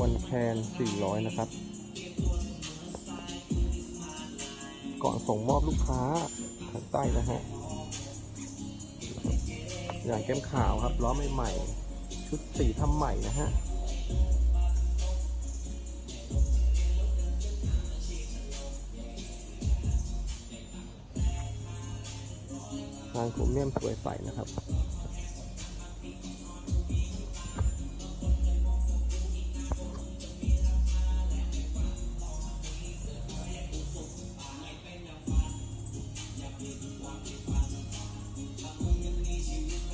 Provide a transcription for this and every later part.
วันแคน400 นะครับ ก่อนส่งมอบลูกค้าทางใต้นะฮะ อย่างเข้มขาวครับ ล้อใหม่ๆ ชุดสีทำใหม่นะฮะทางโครเมียมสวยใสนะครับ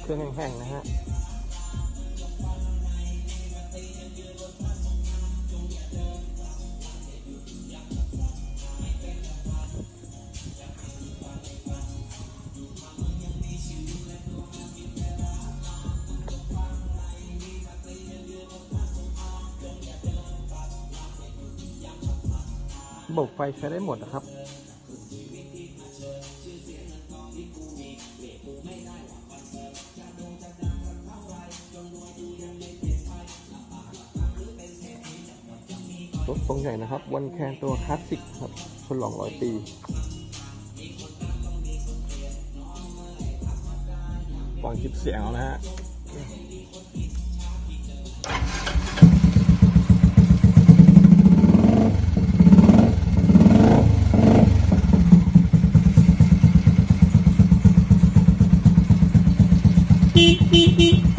เครื่องแห้งๆนะฮะระบบไฟใช้ได้หมดนะครับ รถทรงใหญ่นะครับ วันแคนตัวคลาสสิกครับฉลองร้อยปีฟังคลิปเสียงนะฮะ Beep, beep, beep.